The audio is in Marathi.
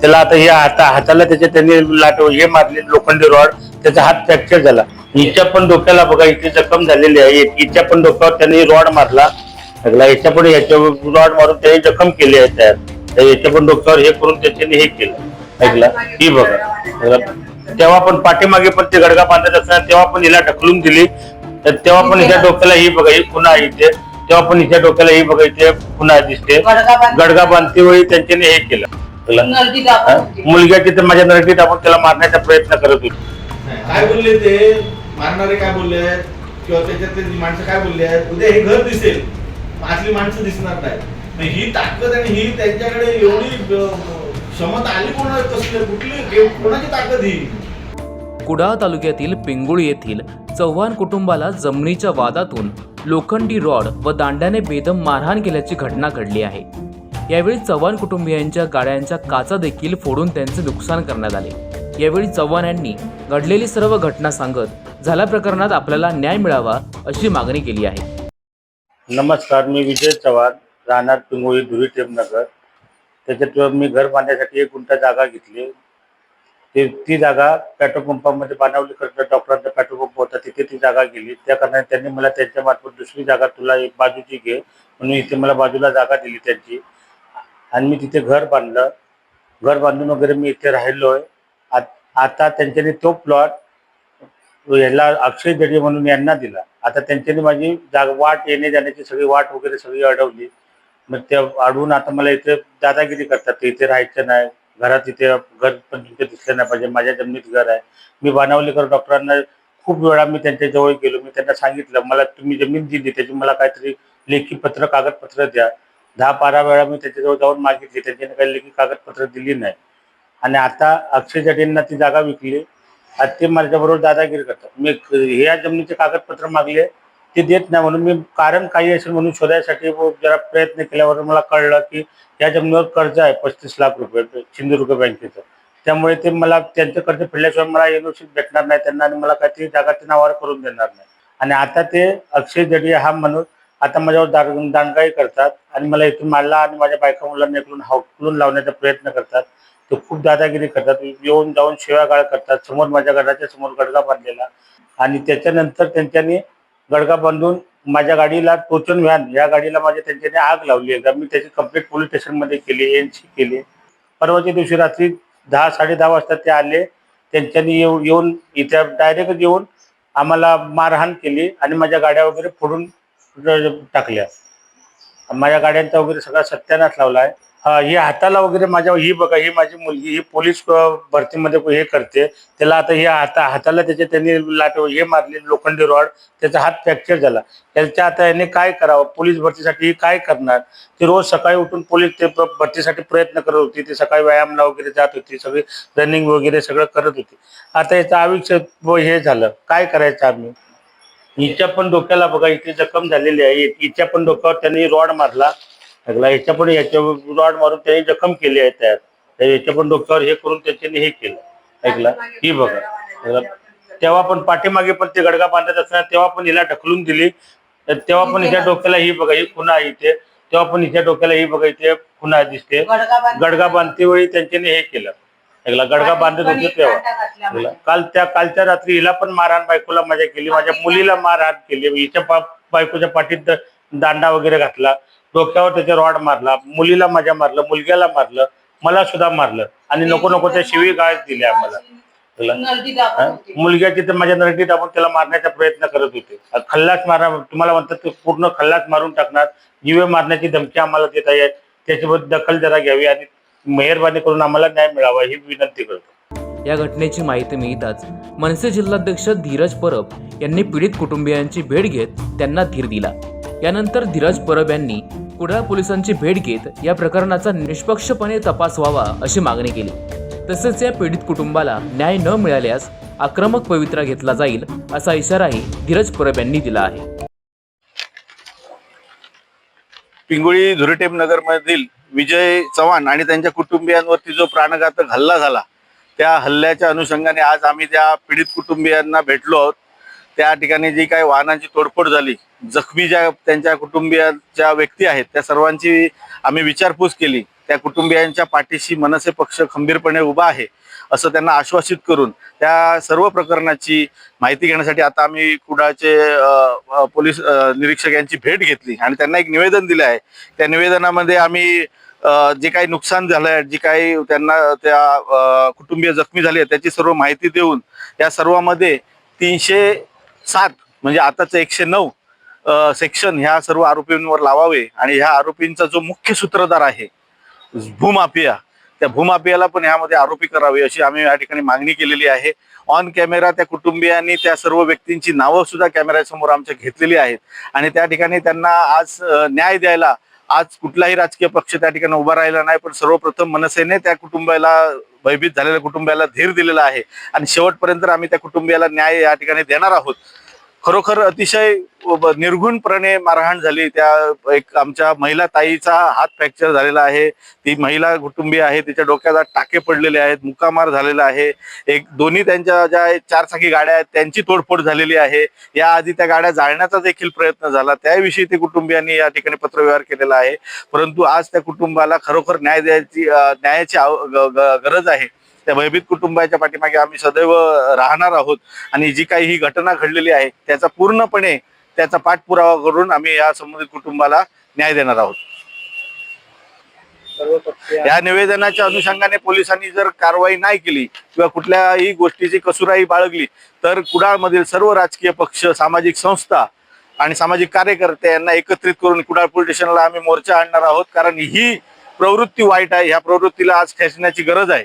त्याला आता हे हाता हाताला त्याच्या त्यांनी लाट हे मारले लोखंडी रॉड त्याचा हात फ्रॅक्चर झाला. हिच्या पण डोक्याला बघा इथे जखम झालेली आहे. हिच्या पण डोक्यावर त्यांनी रॉड मारला. याच्या पण याच्या रॉड मारून त्यांनी जखम केली आहे तयार. तर याच्या पण डोक्यावर हे करून त्याच्याने हे केलं. ऐकला? ही बघा. तेव्हा पण पाठीमागे पण ते गडगा बांधत असताना तेव्हा पण हिला ढकलून दिली. तर तेव्हा पण हिच्या डोक्याला ही बघा ही पुन्हा इथे. तेव्हा पण हिच्या डोक्याला ही बघा इथे पुन्हा दिसते. गडगा बांधते. वेळी त्यांच्याने हे केलं. दाबून होती. मुलग्याची तर माझ्या नरडीत आपण त्याला मारण्याचा प्रयत्न करत होतो. काय बोलले ते? मारणारे काय बोलले आहेत किंवा त्याच्यातले जी माणसं काय बोलले आहेत उद्या हे घर दिसेल. आतली माणसं दिसणार नाही. ही ताकद आणि ही त्यांच्याकडे एवढी अं, क्षमता आली कोणा कसली? कुठली? कोणाची ताकद ही? कुडाळ तालुक्यातील पिंगुळ येथील चव्हाण कुटुंबाला जमिनीच्या वादातून लोखंडी रॉड व दांड्याने बेदम मारहाण केल्याची घटना घडली आहे. यावेळी चव्हाण कुटुंबियांच्या गाड्यांच्या काचा देखील फोडून त्यांचे नुकसान करण्यात आले. यावेळी चव्हाण यांनी घडलेली सर्व घटना सांगत झाल्या प्रकरणात आपल्याला न्याय मिळावा अशी मागणी केली आहे. नमस्कार मी विजय चव्हाण राहणार पिंगोळी धुरी टेमनगर त्याच्यात मी घर बांधण्यासाठी एक गुंठा जागा घेतली. ते ती जागा पेट्रोल पंपामध्ये बांधवली करता डॉक्टरांचा पेट्रोल पंप होता तिथे ती जागा गेली. त्या कारणाने त्यांनी मला त्यांच्या मार्फत दुसरी जागा तुला एक बाजूची घे म्हणून इथे मला बाजूला जागा दिली त्यांची. आणि मी तिथे घर बांधलं. घर बांधून वगैरे मी इथे राहिलो आहे आता त्यांच्यानी तो प्लॉट याला अक्षय दडी म्हणून यांना दिला. आता त्यांच्यानी माझी जाग वाट येणे जाण्याची सगळी वाट वगैरे सगळी अडवली. मग ते अडवून आता मला इथे दादागिरी करतात. ते इथे राहायचं नाही. घरात इथे घर पण तिथे दिसलं नाही पाहिजे. माझ्या जमिनीत घर आहे. मी बाणावलीकर डॉक्टरांना खूप वेळा मी त्यांच्याजवळ गेलो. मी त्यांना सांगितलं मला तुम्ही जमीन दिली त्याची मला काहीतरी लेखी पत्र कागदपत्र द्या. दहा बारा वेळा मी त्याच्याजवळ जाऊन मागितली त्यांच्याने काही लेखी कागदपत्र दिली नाही. आणि आता अक्षय जडेंना ती जागा विकली. आता ते माझ्याबरोबर दादागिरी करतात. मी ह्या जमिनीचे कागदपत्र मागले ते देत नाही म्हणून मी कारण काही असेल म्हणून शोधायसाठी जरा प्रयत्न केल्यावर मला कळलं की या जमिनीवर कर्ज आहे पस्तीस लाख रुपये सिंधुदुर्ग बँकेचं. त्यामुळे ते मला त्यांचं कर्ज फेडल्याशिवाय मला एनओसी भेटणार नाही त्यांना आणि मला काही जागा ते नावावर करून देणार नाही. आणि आता ते अक्षय जडी हा म्हणून आता माझ्यावर दार- दांडगाई करतात आणि मला इथून मारला आणि माझ्या बायका मुलांना इकडून हाकलून लावण्याचा प्रयत्न करतात. ते खूप दादागिरी करतात. येऊन जाऊन शिवागाळ करतात. समोर माझ्या घराच्या समोर गडगा बांधलेला. आणि त्याच्यानंतर त्यांच्यानी गडगा बांधून माझ्या गाडीला टोचन व्हॅन. या गाडीला माझ्या त्यांच्याने आग लावली एकदा मी त्याची कंप्लेंट पोलीस स्टेशनमध्ये केली एन सी केली. परवाच्या दिवशी रात्री दहा साडे दहा वाजता ते आले. त्यांच्यानी येऊन येऊन इथे डायरेक्ट येऊन आम्हाला मारहाण केली आणि माझ्या गाड्या वगैरे फोडून टाकल्या. माझ्या गाड्यांचा वगैरे सगळा सत्यानाश लावला आहे ही हाताला वगैरे माझ्या ही बघा ही माझी मुलगी ही पोलीस भरतीमध्ये हे करते. त्याला आता हे हाता हाताला त्याच्या त्यांनी लाट हे मारले लोखंडी रॉड त्याचा हात फ्रॅक्चर झाला. त्याच्या आता याने काय करावं? पोलीस भरतीसाठी ही काय करणार? ती रोज सकाळी उठून पोलीस ते भरतीसाठी प्रयत्न करत होती. ते सकाळी व्यायामला वगैरे जात होती. सगळी रनिंग वगैरे सगळं करत होती. आता याचं आयुष्य हे झालं. काय करायचं आम्ही? हिच्या पण डोक्याला बघा इथे जखम झालेली आहे. हिच्या पण डोक्यावर त्यांनी रॉड मारला. लागला याच्या पण याच्या रॉड मारून त्यांनी जखम केली आहे तयार तर याच्या पण डोक्यावर हे करून त्याच्याने हे केलं. ऐकला? ही बघा? तेव्हा पण पाठीमागे पण ते गडगा बांधत असताना तेव्हा पण हिला ढकलून दिली. तर तेव्हा पण हिच्या डोक्याला ही बघा ही खुणा आहे इथे. तेव्हा पण हिच्या डोक्याला ही बघा इथे खुणा दिसते. गडगा बांधते. वेळी त्यांच्याने हे केलं. ऐकला गडगा बांधत होते तेव्हा. काल त्या कालच्या रात्री हिला पण मारहाण बायकोला मजा केली. माझ्या मुलीला मारहाण केली. हिच्या पा बायकोच्या पाठीत दांडा वगैरे घातला. डोक्यावर त्याच्या रॉड मारला. मुलीला मजा मारलं. मुलग्याला मारलं. मला सुद्धा मारलं. आणि नको नको त्या शिवी गाळ दिल्या आम्हाला. दाबून. मुलग्याची तर माझ्या नरडीत आपण त्याला मारण्याचा प्रयत्न करत होते. खल्लास मारा तुम्हाला म्हणतात पूर्ण खल्लास मारून टाकणार. जीवे मारण्याची धमकी आम्हाला देत आहे त्याच्याबद्दल दखल जरा घ्यावी. आणि मेहरबानी करून आम्हाला न्याय मिळावा ही विनंती करतो. या घटनेची माहिती मिळताच मनसे जिल्हाध्यक्ष धीरज परब यांनी पीडित कुटुंबियांची भेट घेत त्यांना धीर दिला. यानंतर धीरज परब यांनी कुडाळ पोलिसांची भेट घेत या प्रकरणाचा निष्पक्षपणे तपास व्हावा अशी मागणी केली. तसेच या पीडित कुटुंबाला न्याय न मिळाल्यास आक्रमक पवित्रा घेतला जाईल असा इशाराही धीरज परब यांनी दिला आहे. पिंगुळी धुरटेम नगर मधील विजय चव्हाण आणि त्यांच्या कुटुंबियांवरती जो प्राणघातक हल्ला झाला त्या हल्ल्याच्या अनुषंगाने आज आम्ही त्या पीडित कुटुंबियांना भेटलो आहोत. त्या ठिकाणी जी काही वाहनांची तोडफोड झाली जखमी ज्या त्यांच्या कुटुंबियांच्या व्यक्ती आहेत त्या सर्वांची आम्ही विचारपूस केली. त्या कुटुंबियांच्या पाठीशी मनसे पक्ष खंबीरपणे उभा आहे. असं त्यांना आश्वासित करून त्या सर्व प्रकरणाची माहिती घेण्यासाठी आता आम्ही कुडाळचे पोलीस निरीक्षक यांची भेट घेतली आणि त्यांना एक निवेदन दिलं आहे. त्या निवेदनामध्ये आम्ही जे काही नुकसान झालं आहे जी काही त्यांना त्या कुटुंबीय जखमी झाले आहेत त्याची सर्व माहिती देऊन या सर्वामध्ये तीनशे सात म्हणजे आताचं एकशे नऊ सेक्शन ह्या सर्व आरोपींवर लावावे आणि ह्या आरोपींचा जो मुख्य सूत्रधार आहे भूमाफिया त्या भूमाफियाला पण यामध्ये आरोपी करावे अशी आम्ही या ठिकाणी मागणी केलेली आहे. ऑन कॅमेरा त्या कुटुंबियांनी त्या सर्व व्यक्तींची नावं सुद्धा कॅमेऱ्यासमोर आमच्या घेतलेली आहेत. आणि त्या ठिकाणी त्यांना आज न्याय द्यायला आज कुठलाही राजकीय पक्ष त्या ठिकाणी उभा राहिला नाही पण सर्वप्रथम मनसेने त्या कुटुंबाला भयभीत झालेल्या कुटुंबाला धीर दिलेला आहे. आणि शेवटपर्यंत आम्ही त्या कुटुंबियाला न्याय या ठिकाणी देणार आहोत. खरोखर अतिशय निर्गुणपणे मारहाण झाली. त्या एक आमच्या महिला ताईचा हात फ्रॅक्चर झालेला आहे. ती महिला कुटुंबीय आहे. तिच्या डोक्याला टाके पडलेले आहेत. मुकामार झालेला आहे. एक दोन्ही त्यांच्या ज्या चारचाकी गाड्या आहेत त्यांची तोडफोड झालेली आहे. याआधी त्या गाड्या जाळण्याचा देखील प्रयत्न झाला. त्याविषयी ते कुटुंबियांनी या ठिकाणी पत्रव्यवहार केलेला आहे. परंतु आज त्या कुटुंबाला खरोखर न्याय द्यायची न्यायाची आव- ग- ग- गरज आहे. त्या भयभीत कुटुंबाच्या पाठीमागे आम्ही सदैव राहणार आहोत आणि जी काही ही घटना घडलेली आहे त्याचा पूर्णपणे त्याचा पाठपुरावा करून आम्ही या संबंधित कुटुंबाला न्याय देणार आहोत. या निवेदनाच्या अनुषंगाने पोलिसांनी जर कारवाई नाही केली किंवा कुठल्याही गोष्टीची कसुराई बाळगली तर कुडाळमधील सर्व राजकीय पक्ष सामाजिक संस्था आणि सामाजिक कार्यकर्ते यांना एकत्रित करून कुडाळ पोलीस स्टेशनला आम्ही मोर्चा आणणार आहोत. कारण ही प्रवृत्ती वाईट आहे ह्या प्रवृत्तीला आज खेचण्याची गरज आहे.